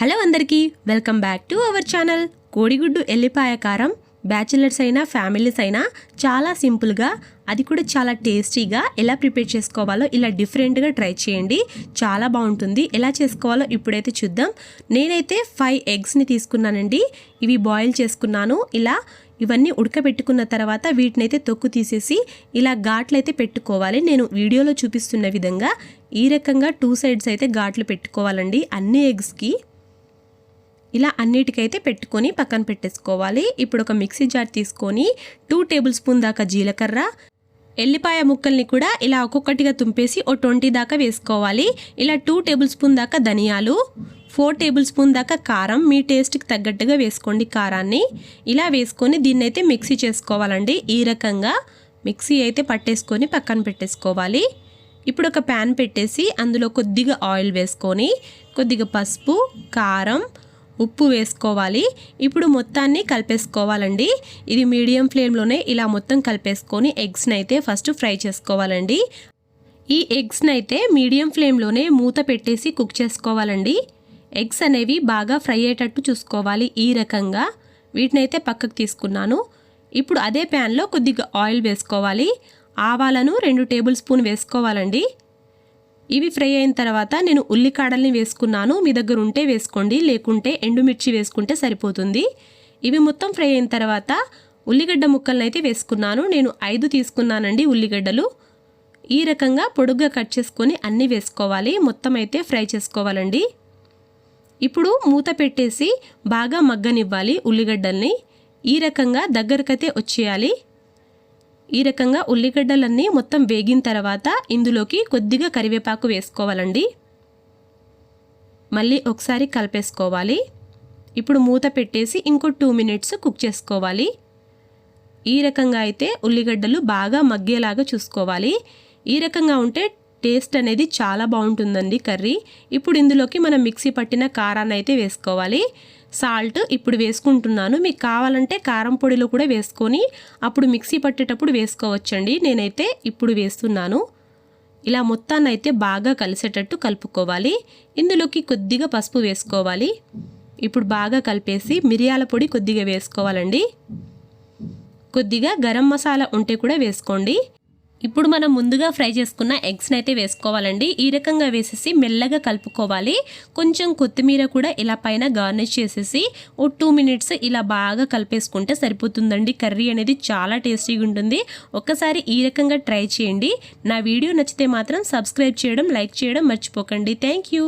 Hello అందరికీ welcome back to our channel. కోడిగుడ్డు ఎల్లిపాయ కారం బ్యాచిలర్స్ అయినా ఫ్యామిలీస్ అయినా చాలా సింపుల్గా అది కూడా చాలా టేస్టీగా ఎలా ప్రిపేర్ చేసుకోవాలో ఇలా డిఫరెంట్గా ట్రై చేయండి. చాలా బాగుంటుంది. ఎలా చేసుకోవాలో ఇప్పుడైతే చూద్దాం. నేనైతే ఫైవ్ ఎగ్స్ని తీసుకున్నానండి. ఇవి బాయిల్ చేసుకున్నాను. ఇలా ఇవన్నీ ఉడకబెట్టుకున్న తర్వాత వీటినైతే తొక్కు తీసేసి ఇలా ఘాట్లు అయితే పెట్టుకోవాలి. నేను వీడియోలో చూపిస్తున్న విధంగా ఈ రకంగా టూ సైడ్స్ అయితే ఘాట్లు పెట్టుకోవాలండి అన్ని ఎగ్స్కి. ఇలా అన్నిటికైతే పెట్టుకొని పక్కన పెట్టేసుకోవాలి. ఇప్పుడు ఒక మిక్సీ జార్ తీసుకొని టూ టేబుల్ స్పూన్ దాకా జీలకర్ర ఎల్లిపాయ ముక్కల్ని కూడా ఇలా ఒక్కొక్కటిగా తుంపేసి ఓ ట్వంటీ దాకా వేసుకోవాలి. ఇలా టూ టేబుల్ స్పూన్ దాకా ధనియాలు ఫోర్ టేబుల్ స్పూన్ దాకా కారం మీ టేస్ట్కి తగ్గట్టుగా వేసుకోండి కారాన్ని. ఇలా వేసుకొని దీన్ని అయితే మిక్సీ చేసుకోవాలండి. ఈ రకంగా మిక్సీ అయితే పట్టేసుకొని పక్కన పెట్టేసుకోవాలి. ఇప్పుడు ఒక ప్యాన్ పెట్టేసి అందులో కొద్దిగా ఆయిల్ వేసుకొని కొద్దిగా పసుపు కారం ఉప్పు వేసుకోవాలి. ఇప్పుడు మొత్తాన్ని కలిపేసుకోవాలండి. ఇది మీడియం ఫ్లేమ్లోనే ఇలా మొత్తం కలిపేసుకొని ఎగ్స్ని అయితే ఫస్ట్ ఫ్రై చేసుకోవాలండి. ఈ ఎగ్స్ని అయితే మీడియం ఫ్లేమ్లోనే మూత పెట్టేసి కుక్ చేసుకోవాలండి. ఎగ్స్ అనేవి బాగా ఫ్రై అయ్యేటట్టు చూసుకోవాలి ఈ రకంగా. వీటినైతే పక్కకు తీసుకున్నాను. ఇప్పుడు అదే ప్యాన్లో కొద్దిగా ఆయిల్ వేసుకోవాలి. ఆవాలను రెండు టేబుల్ స్పూన్ వేసుకోవాలండి. ఇవి ఫ్రై అయిన తర్వాత నేను ఉల్లికాడల్ని వేసుకున్నాను. మీ దగ్గర ఉంటే వేసుకోండి లేకుంటే ఎండుమిర్చి వేసుకుంటే సరిపోతుంది. ఇవి మొత్తం ఫ్రై అయిన తర్వాత ఉల్లిగడ్డ ముక్కలను అయితే వేసుకున్నాను. నేను ఐదు తీసుకున్నానండి ఉల్లిగడ్డలు. ఈ రకంగా పొడుగ్గా కట్ చేసుకొని అన్నీ వేసుకోవాలి. మొత్తం అయితే ఫ్రై చేసుకోవాలండి. ఇప్పుడు మూత పెట్టేసి బాగా మగ్గనివ్వాలి ఉల్లిగడ్డల్ని. ఈ రకంగా దగ్గరకైతే వచ్చేయాలి. ఈ రకంగా ఉల్లిగడ్డలన్నీ మొత్తం వేగిన తర్వాత ఇందులోకి కొద్దిగా కరివేపాకు వేసుకోవాలండి. మళ్ళీ ఒకసారి కలిపేసుకోవాలి. ఇప్పుడు మూత పెట్టేసి ఇంకో టూ మినిట్స్ కుక్ చేసుకోవాలి. ఈ రకంగా అయితే ఉల్లిగడ్డలు బాగా మగ్గేలాగా చూసుకోవాలి. ఈ రకంగా ఉంటే టేస్ట్ అనేది చాలా బాగుంటుందండి కర్రీ. ఇప్పుడు ఇందులోకి మనం మిక్సీ పట్టిన కారాన్ని అయితే వేసుకోవాలి. సాల్ట్ ఇప్పుడు వేసుకుంటున్నాను. మీకు కావాలంటే కారం పొడిలో కూడా వేసుకొని అప్పుడు మిక్సీ పట్టేటప్పుడు వేసుకోవచ్చండి. నేనైతే ఇప్పుడు వేస్తున్నాను. ఇలా మొత్తాన్ని అయితే బాగా కలిసేటట్టు కలుపుకోవాలి. ఇందులోకి కొద్దిగా పసుపు వేసుకోవాలి. ఇప్పుడు బాగా కలిపేసి మిరియాల పొడి కొద్దిగా వేసుకోవాలండి. కొద్దిగా గరం మసాలా ఉంటే కూడా వేసుకోండి. ఇప్పుడు మనం ముందుగా ఫ్రై చేసుకున్న ఎగ్స్ని అయితే వేసుకోవాలండి. ఈ రకంగా వేసేసి మెల్లగా కలుపుకోవాలి. కొంచెం కొత్తిమీర కూడా ఇలా పైన గార్నిష్ చేసేసి ఓ టూ మినిట్స్ ఇలా బాగా కలిపేసుకుంటే సరిపోతుందండి. కర్రీ అనేది చాలా టేస్టీగా ఉంటుంది. ఒక్కసారి ఈ రకంగా ట్రై చేయండి. నా వీడియో నచ్చితే మాత్రం సబ్స్క్రైబ్ చేయడం లైక్ చేయడం మర్చిపోకండి. Thank you.